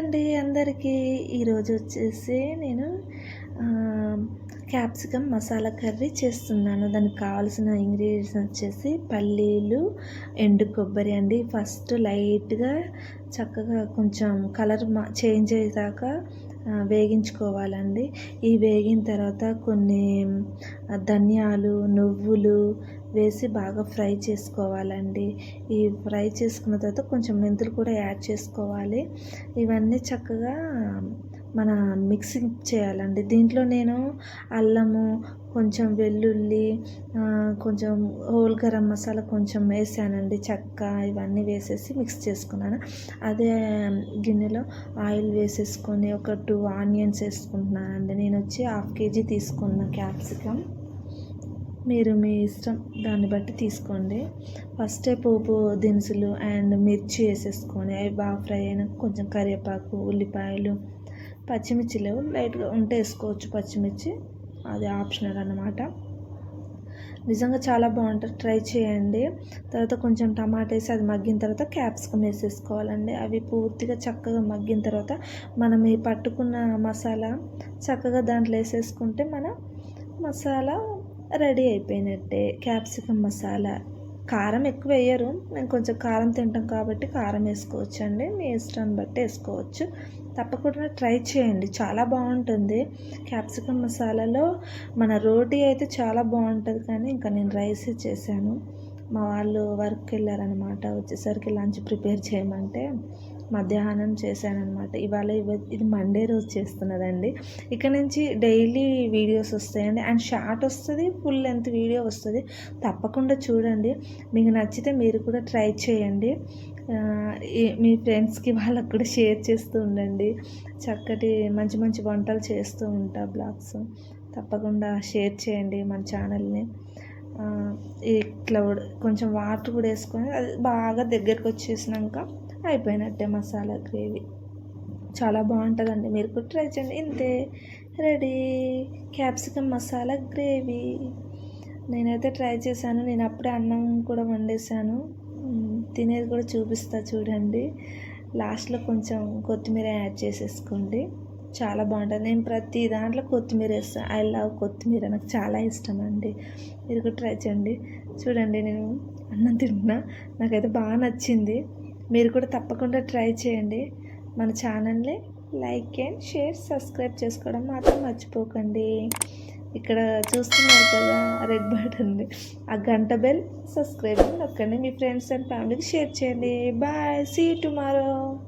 అండి అందరికీ. ఈరోజు వచ్చేసి నేను క్యాప్సికమ్ మసాలా కర్రీ చేస్తున్నాను. దానికి కావాల్సిన ఇంగ్రీడియంట్స్ వచ్చేసి పల్లీలు ఎండు కొబ్బరి అండి. ఫస్ట్ లైట్గా చక్కగా కొంచెం కలర్ చేంజ్ అయ్యేదాకా వేగించుకోవాలండి. ఈ వేగిన తర్వాత కొన్ని ధనియాలు నువ్వులు వేసి బాగా ఫ్రై చేసుకోవాలండి. ఈ ఫ్రై చేసుకున్న తర్వాత కొంచెం మెంతులు కూడా యాడ్ చేసుకోవాలి. ఇవన్నీ చక్కగా మన మిక్సింగ్ చేయాలండి. దీంట్లో నేను అల్లము కొంచెం వెల్లుల్లి కొంచెం హోల్ గరం మసాలా కొంచెం వేసానండి. చెక్క ఇవన్నీ వేసేసి మిక్స్ చేసుకున్నాను. అదే గిన్నెలో ఆయిల్ వేసేసుకొని ఒక టూ ఆనియన్స్ వేసుకుంటున్నానండి. నేను వచ్చి హాఫ్ కేజీ తీసుకున్న క్యాప్సికమ్. మీరు మీ ఇష్టం దాన్ని బట్టి తీసుకోండి. ఫస్ట్ పోపు దినుసులు అండ్ మిర్చి వేసేసుకొని అవి బాగా ఫ్రై అయినా కొంచెం కరివేపాకు ఉల్లిపాయలు పచ్చిమిర్చి లేవు లైట్గా ఉంటే వేసుకోవచ్చు పచ్చిమిర్చి. అది ఆప్షనల్ అన్నమాట. నిజంగా చాలా బాగుంటుంది. ట్రై చేయండి. తర్వాత కొంచెం టమాటా వేసి అది మగ్గిన తర్వాత క్యాప్సికమ్ వేసేసుకోవాలండి. అవి పూర్తిగా చక్కగా మగ్గిన తర్వాత మనం ఈ పట్టుకున్న మసాలా చక్కగా దాంట్లో వేసేసుకుంటే మన మసాలా రెడీ అయిపోయినట్టే. క్యాప్సికమ్ మసాలా. కారం ఎక్కువ వేయరు నేను కొంచెం కారం తింటాం కాబట్టి కారం వేసుకోవచ్చు అండి మీ ఇష్టాన్ని బట్టి వేసుకోవచ్చు. తప్పకుండా ట్రై చేయండి. చాలా బాగుంటుంది. క్యాప్సికమ్ మసాలాలో మన రోటీ అయితే చాలా బాగుంటుంది కానీ ఇంకా నేను రైస్ చేశాను. మా వాళ్ళు వర్క్కి వెళ్ళారనమాట వచ్చేసరికి లంచ్ ప్రిపేర్ చేయమంటే మధ్యాహ్నం చేశానమాట ఇవాళ ఇది మండే రోజు చేస్తున్నదండి. ఇక్కడ నుంచి డైలీ వీడియోస్ వస్తాయండి. అండ్ షార్ట్ వస్తుంది ఫుల్ లెంత్ వీడియో వస్తుంది. తప్పకుండా చూడండి. మీకు నచ్చితే మీరు కూడా ట్రై చేయండి. మీ ఫ్రెండ్స్కి వాళ్ళకు కూడా షేర్ చేస్తూ ఉండండి. చక్కటి మంచి మంచి వంటలు చేస్తూ ఉంటా బ్లాగ్స్. తప్పకుండా షేర్ చేయండి మన ఛానల్ని క్లౌడ్ కొంచెం వాటర్ కూడా వేసుకొని అది బాగా దగ్గరికి వచ్చేసినాక అయిపోయినట్టే మసాలా గ్రేవీ. చాలా బాగుంటుందండి. మీరు కూడా ట్రై చేయండి. ఇంతే. రెడీ. Capsicum masala gravy. నేనైతే ట్రై చేశాను. నేను అప్పుడే అన్నం కూడా వండేసాను తినేది కూడా చూపిస్తా చూడండి. లాస్ట్లో కొంచెం కొత్తిమీర యాడ్ చేసేసుకోండి. చాలా బాగుంటుంది. నేను ప్రతి దాంట్లో కొత్తిమీర వేస్తాను ఐ లవ్ కొత్తిమీర. నాకు చాలా ఇష్టం అండి మీరు కూడా ట్రై చేయండి. చూడండి నేను అన్నం తింటున్నా. నాకైతే బాగా నచ్చింది. మీరు కూడా తప్పకుండా ట్రై చేయండి. మన ఛానల్ని లైక్ అండ్ షేర్ సబ్స్క్రైబ్ చేసుకోవడం మాత్రం మర్చిపోకండి. ఇక్కడ చూస్తున్నారు కదా రెడ్ బటన్ ఆ గంట బెల్ సబ్స్క్రైబ్ నొక్కండి. మీ ఫ్రెండ్స్ అండ్ ఫ్యామిలీకి షేర్ చేయండి. బాయ్. See tomorrow.